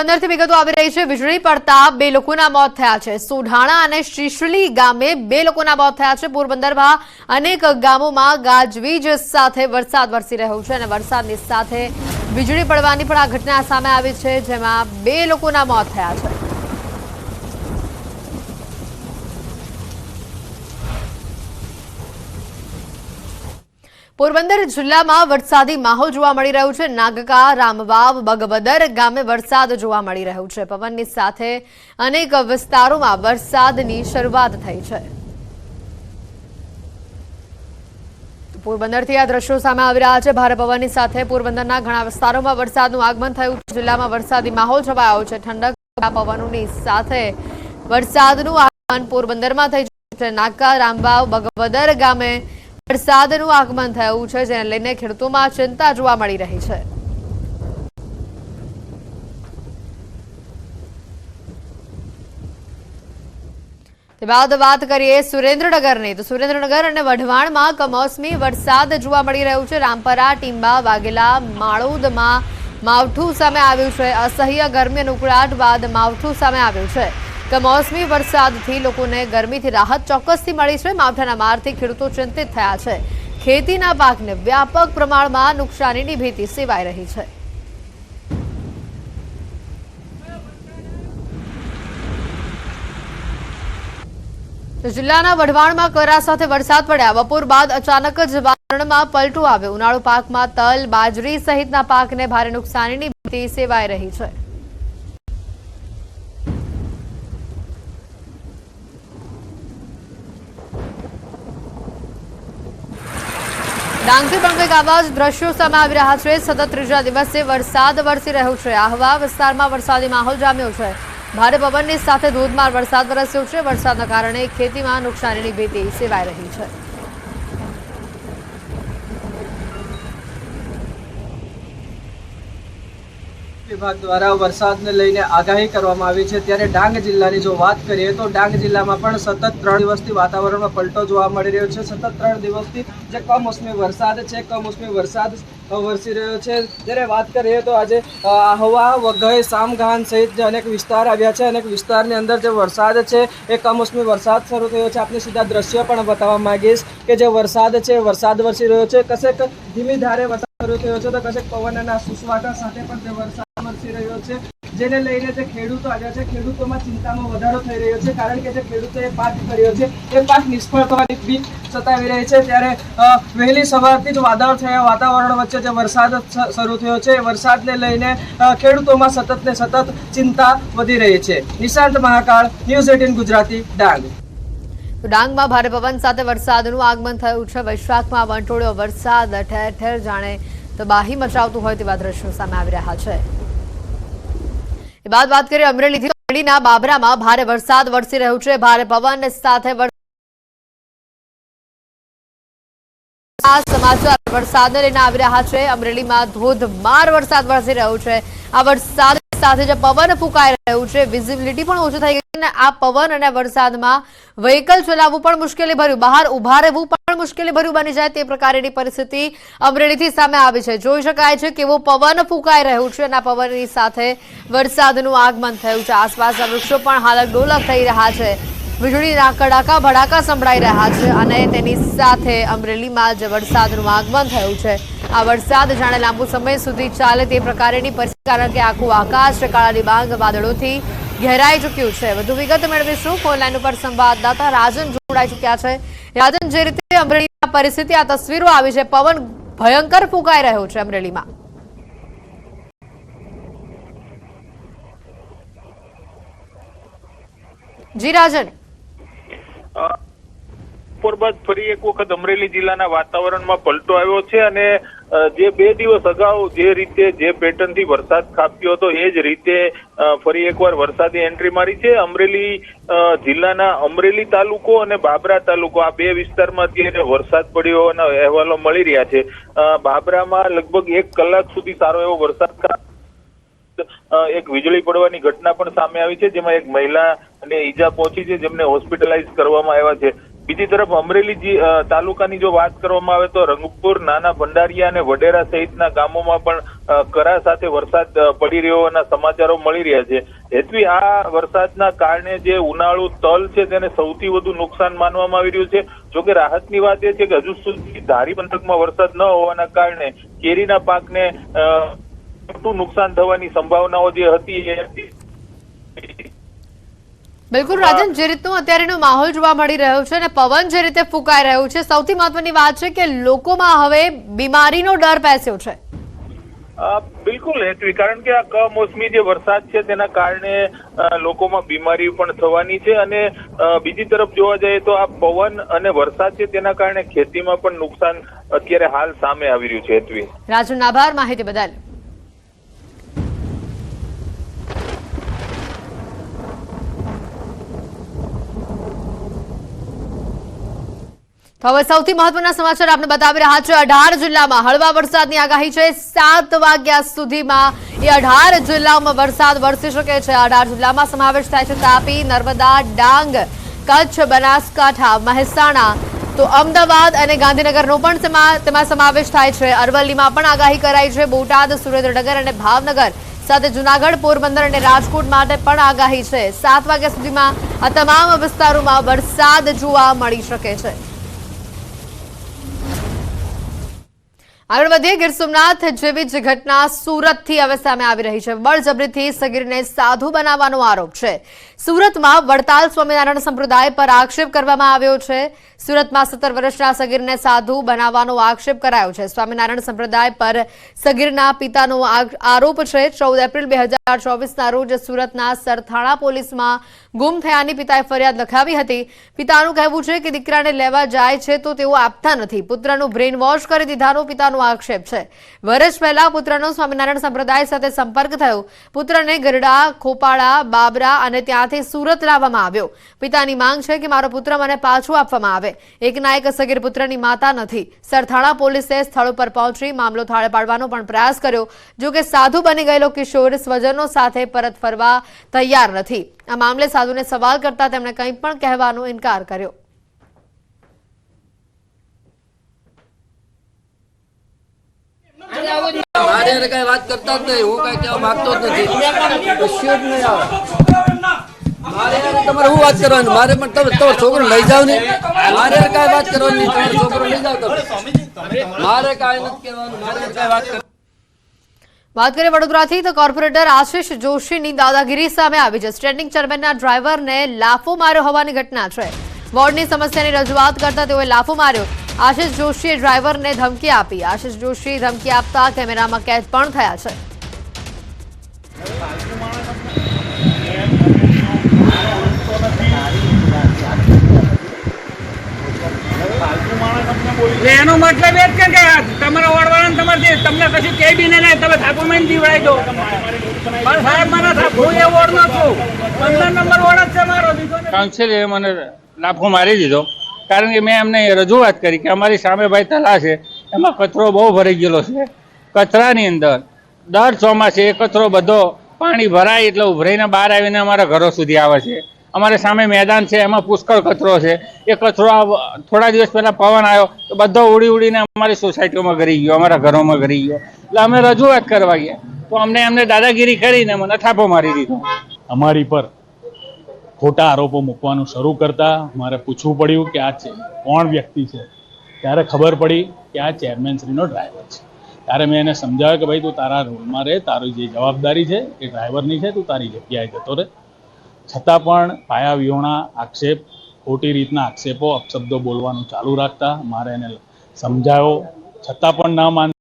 અંદરથી વિગતો આવી રહી છે. વીજળી પડતા બે લોકોના મોત થયા છે. સોઢાણા અને શ્રીશલી ગામે બે લોકોના મોત થયા છે. પોરબંદરમાં અનેક ગામોમાં ગાજવીજ સાથે વરસાદ વરસી રહ્યો છે અને વરસાદની સાથે વીજળી પડવાની પણ આ ઘટના સામે આવી છે, જેમાં બે લોકોના મોત થયા છે. પોરબંદર જિલ્લામાં વરસાદી માહોલ જોવા મળી રહ્યો છે. નાગકા, રામવાવ બગબદર ગામે વરસાદ જોવા મળી રહ્યો છે. પવનની સાથે અનેક વિસ્તારોમાં વરસાદની શરૂઆત થઈ છે. પોરબંદરથી આ દ્રશ્યો સામે આવી રહ્યા છે. ભારે પવનની સાથે પોરબંદરના ઘણા વિસ્તારોમાં વરસાદનું આગમન થયું. છે જિલ્લામાં વરસાદી માહોલ છવાયો છે. ઠંડક પવનોની સાથે વરસાદનું આગમન પોરબંદરમાં થઈ છે. નાગકા, રામવાવ બગબદર ગામે વરસાદનું આગમન થયું છે, જેને લઈને ખેડૂતોમાં ચિંતા જોવા મળી રહી છે. તે બાદ વાત કરીએ સુરેન્દ્રનગરની. તો સુરેન્દ્રનગર અને વઢવાણમાં કમોસમી વરસાદ જોવા મળી રહ્યું છે. રામપરા, ટીંબા, વાઘેલા, માળોદમાં માવઠું સામે આવ્યું છે. અસહ્ય ગરમી અને ઉકળાટ બાદ માવઠું સામે આવ્યું છે. કમોસમી વરસાદથી લોકોને ગરમીથી રાહત ચોક્કસથી મળી છે. માવઠાના મારથી ખેડૂતો ચિંતિત થયા છે. ખેતીના પાકને વ્યાપક પ્રમાણમાં નુકસાનીની ભીતિ સેવાઈ રહી છે. જિલ્લાના વઢવાણમાં કરા સાથે વરસાદ પડ્યા. બપોર બાદ અચાનક જ વાતાવરણમાં પલટો આવ્યો. ઉનાળુ પાકમાં તલ, બાજરી સહિતના પાકને ભારે નુકસાનીની ભીતિ સેવાઈ રહી છે. ડાંગથી પણ કંઈક આવા જ દ્રશ્યો સામે આવી રહ્યા છે. સતત ત્રીજા દિવસે વરસાદ વરસી રહ્યો છે. આહવા વિસ્તારમાં વરસાદી માહોલ જામ્યો છે. ભારે પવનની સાથે ધોધમાર વરસાદ વરસ્યો છે. વરસાદના કારણે ખેતીમાં નુકસાનીની ભીતિ સેવાઈ રહી છે. વિભાગ દ્વારા વરસાદને લઈને આગાહી કરવામાં આવી છે. ત્યારે ડાંગ જિલ્લાની જો વાત કરીએ તો ડાંગ જિલ્લામાં પણ સતત ત્રણ દિવસથી વાતાવરણમાં પલટો જોવા મળી રહ્યો છે. સતત ત્રણ દિવસથી જે કમોસમી વરસાદ છે, કમોસમી વરસાદ વરસી રહ્યો છે. જ્યારે વાત કરીએ તો આજે આહવા, વઘઈ સામગાન સહિત જે અનેક વિસ્તાર આવ્યા છે. અનેક વિસ્તારની અંદર જે વરસાદ છે, એ કમોસમી વરસાદ શરૂ થયો છે. આપણે સીધા દ્રશ્ય પણ બતાવવા માંગીશ કે જે વરસાદ છે વરસાદ વરસી રહ્યો છે. કશેક ધીમી ધારે વરસાદ શરૂ થયો છે તો કશેક પવનના સુસવાટા સાથે પણ તે વરસાદ વરસી રહ્યો છે. જેને લઈને જે ખેડૂતો આવ્યા છે, ખેડૂતોમાં ચિંતામાં વધારો થઈ રહ્યો છે, કારણ કે જે ખેડૂતોએ પાક કર્યો છે, એ પાક નિષ્ફળ થવાની બીક સતાવી રહી છે. ત્યારે વહેલી સવારથી જ વાદળ થયા, વાતાવરણ વચ્ચે જે વરસાદ શરૂ થયો છે, એ વરસાદને લઈને ખેડૂતોમાં સતત ને સતત ચિંતા વધી રહી છે. Nishant Mahakal, news eighteen Gujarati, Dang. ડાંગમાં ભારે પવન સાથે વરસાદનું આગમન થયું છે. વૈશાખમાં વંટોળ્યો વરસાદ, ઠેર ઠેર જાણે તબાહી મચાવતું હોય તેવા દ્રશ્યો સામે આવી રહ્યા છે. બાદ વાત કરીએ અમરેલીથી અમરેલીના બાબરામાં ભારે વરસાદ વરસી રહ્યો છે. ભારે પવન સાથે સમાચાર વરસાદને લઈને આવી રહ્યા છે. અમરેલીમાં ધોધમાર વરસાદ વરસી રહ્યો છે. આ વરસાદ સાથે જે પવન ફૂંકાઈ રહ્યું છે વિઝિબિલિટી પણ ઓછી થઈ ગઈ અને આ પવન અને વરસાદમાં વ્હીકલ ચલાવવું પણ મુશ્કેલી ભર્યું બહાર ઊભા રહેવું મુશ્કેલી ભર્યું બની જાય તે પ્રકારની પરિસ્થિતિ અમરેલીથી સામે આવી છે. જોઈ શકાય છે કેવો પવન ફૂંકાઈ રહ્યું છે અને પવનની સાથે વરસાદનું આગમન થયું છે. આસપાસના વૃક્ષો પણ હાલક ડોલક થઈ રહ્યા છે. વીજળીના કડાકા, ભડાકા સંભળાઈ રહ્યા છે અને તેની સાથે અમરેલીમાં જે વરસાદનું આગમન થયું છે. આ વરસાદ જાણે લાંબુ સમય સુધી ચાલે તે પ્રકારની પરિસ્થિતિ, કારણ કે આખું આકાશ કાળા ડિબાંગ વાદળોથી ઘેરાઈ ચૂક્યું છે. વધુ વિગત મેળવીશું. ફોનલાઈન ઉપર સંવાદદાતા રાજન જોડાઈ ચૂક્યા છે. રાજન, જે રીતે અમરેલીમાં પરિસ્થિતિ, આ તસવીરો આવી છે, પવન ભયંકર ફૂંકાઈ રહ્યો છે અમરેલીમાં. જી, રાજન. પોરબત ફરી એક વખત અમરેલી જિલ્લાના વાતાવરણમાં પલટો આવ્યો છે અને જે બે દિવસ અગાઉ જે રીતે જે પેટર્નથી વરસાદ ખાપ્યો હતો, એ જ રીતે ફરી એકવાર વરસાદી એન્ટ્રી મારી છે. અમરેલી જિલ્લાના અમરેલી તાલુકો અને બાબરા તાલુકો, આ બે વિસ્તારમાં અત્યારે વરસાદ પડ્યો હોવાના અહેવાલો મળી રહ્યા છે. બાબરામાં લગભગ એક કલાક સુધી સારો એવો વરસાદ એક વીજળી પડવાની ઘટના પણ સામે આવી છે, જેમાં એક મહિલા અને ઈજા પહોંચી છે, જેમને હોસ્પિટલાઇઝ કરવામાં આવ્યા છે. બીજી તરફ અમરેલી તાલુકાની જો વાત કરવામાં આવે તો રંગપુર, નાના ભંડારિયા અને વડેરા સહિતના ગામોમાં પણ કરા સાથે વરસાદ પડી રહ્યો હોવાના સમાચારો મળી રહ્યા છે. હેતવી આ વરસાદના કારણે જે ઉનાળુ તલ છે તેને સૌથી વધુ નુકસાન માનવામાં આવી રહ્યું છે. જોકે રાહતની વાત એ છે કે હજુ સુધી ધારી પંથકમાં વરસાદ ન હોવાના કારણે કેરીના પાકને મોટું નુકસાન થવાની સંભાવનાઓ જે હતી એ બિલકુલ રાજન જે રીતનો અત્યારેનો માહોલ જોવા મળી રહ્યો છે અને પવન જે રીતે ફૂંકાઈ રહ્યું છે સૌથી મહત્વની વાત છે કે લોકોમાં હવે બીમારીનો ડર પેસ્યો છે. બિલકુલ હેતવી કારણ કે આ કમોસમી જે વરસાદ છે તેના કારણે લોકોમાં બીમારી પણ થવાની છે અને બીજી તરફ જોવા જઈએ તો આ પવન અને વરસાદ છે તેના કારણે ખેતીમાં પણ નુકસાન અત્યારે હાલ સામે આવી રહ્યું છે હેતવી. રાજન આભાર માહિતી બદલ. હવે સૌથી મહત્વના સમાચાર આપણે બતાવી રહ્યા છે. અઢાર જિલ્લામાં હળવા વરસાદની આગાહી છે. સાત વાગ્યા સુધીમાં એ અઢાર જિલ્લાઓમાં વરસાદ વરસી શકે છે. અઢાર જિલ્લામાં સમાવેશ થાય છે તાપી, નર્મદા, ડાંગ, કચ્છ, બનાસકાંઠા, મહેસાણા. તો અમદાવાદ અને ગાંધીનગરનો પણ તેમાં સમાવેશ થાય છે. અરવલ્લીમાં પણ આગાહી કરાઈ છે. બોટાદ, સુરેન્દ્રનગર અને ભાવનગર સાથે જુનાગઢ, પોરબંદર અને રાજકોટ માટે પણ આગાહી છે. સાત વાગ્યા સુધીમાં આ તમામ વિસ્તારોમાં વરસાદ જોવા મળી શકે છે. આગળ વધીએ, ગીર સોમનાથ જેવી જ ઘટના સુરતથી હવે સામે આવી રહી છે. બળજબરીથી સગીરને સાધુ બનાવવાનો આરોપ છે. સુરતમાં વડતાલ સ્વામિનારાયણ સંપ્રદાય પર આક્ષેપ કરવામાં આવ્યો છે. સુરતમાં સત્તર વર્ષના સગીરને સાધુ બનાવવાનો આક્ષેપ કરાયો છે. સ્વામિનારાયણ સંપ્રદાય પર સગીરના પિતાનો આરોપ છે. ચૌદ એપ્રિલ બે હજાર ચોવીસના રોજ સુરતના સરથાણા પોલીસમાં ગુમ થયાની પિતાએ ફરિયાદ લખાવી હતી. પિતાનું કહેવું છે કે દીકરાને લેવા જાય છે તો તેઓ આપતા નથી. પુત્રનું બ્રેન વોશ કરી દીધાનો પિતાનો આક્ષેપ છે. વર્ષ પહેલા પુત્રનો સ્વામિનારાયણ સંપ્રદાય સાથે સંપર્ક થયો. પુત્રને ગરડા, ખોપાળા, બાબરા અને ત્યાંથી સુરત લાવવામાં આવ્યો. પિતાની માંગ છે કે મારો પુત્ર મને પાછો આપવામાં આવે. એકના એક સગીર પુત્રની માતા નથી. સરથાણા પોલીસે સ્થળ પર પહોંચી મામલો થાળે પાડવાનો પણ પ્રયાસ કર્યો. જો કે સાધુ બની ગયેલો કિશોર સ્વજનો સાથે પરત ફરવા તૈયાર નથી. આ મામલે સાધુને સવાલ કરતા તેમણે કંઈ પણ કહેવાનો ઇનકાર કર્યો. મારે કઈ વાત કરતા જ નહીં. હું કઈ કહેવા માંગતો જ નથી. કશું જ નહીં આવે. મારે હારે તમારે કર વાત કરીએ વડોદરાથી, તો કોર્પોરેટર આશિષ જોશીની દાદાગીરી સામે આવી છે. સ્ટેન્ડિંગ ચેરમેનના ડ્રાઈવરને લાફો માર્યો હોવાની ઘટના છે. વોર્ડની સમસ્યાની રજૂઆત કરતા તેઓએ લાફો માર્યો. આશિષ જોશીએ ડ્રાઈવરને ધમકી આપી. આશિષ જોશી ધમકી આપતા કેમેરામાં કેદ પણ થયા છે એટલે એનો મતલબ એ જ કે તમારા વડવાળાને તમારે તમને કશું કહે બી નહીં ને તમે ડોક્યુમેન્ટ જીવડાવી દો પણ સાહેબ થા- હું એ વોર્ડનો છું. પંદર નંબર વોર્ડ જ છે મારો. કાઉન્સિલે મને લાફો મારી દીધો. કારણ કે મેં એમને રજૂઆત કરી કે અમારી સામે ભાઈ તલા છે. એમાં કચરો બહુ ભરાઈ ગયેલો છે. કચરાની અંદર દર ચોમાસે એ કચરો બધો પાણી ભરાય એટલે ઉભરાઈને બહાર આવીને અમારા ઘરો સુધી આવે છે. અમારે સામે મેદાન છે, એમાં પુષ્કળ કચરો છે. એ કચરો થોડા દિવસ પહેલા પવન આવ્યો, તો બધો ઉડી ઉડીને અમારી સોસાયટીઓમાં ઘરી ગયો, અમારા ઘરોમાં ઘરી ગયો. એટલે અમે રજૂઆત કરવા ગયા. તો અમને એમને દાદાગીરી કરીને મને થાપો મારી દીધો. અમારી પર ખોટા આરોપો મૂકવાનું શરૂ કરતા મારે પૂછવું પડ્યું કે આ છે કોણ વ્યક્તિ છે? ત્યારે ખબર પડી કે આ ચેરમેનશ્રીનો ડ્રાઈવર છે. ત્યારે મેં એને સમજાવ્યો કે ભાઈ, તું તારા રોલમાં રહે તારી જે જવાબદારી છે, એ ડ્રાઈવરની છે, તું તારી જગ્યાએ જતો રહે છતાં પણ પાયા વિહોણા આક્ષેપ, ખોટી રીતના આક્ષેપો, અપશબ્દો બોલવાનું ચાલુ રાખતા મારે એને સમજાયો. છતાં પણ ન માન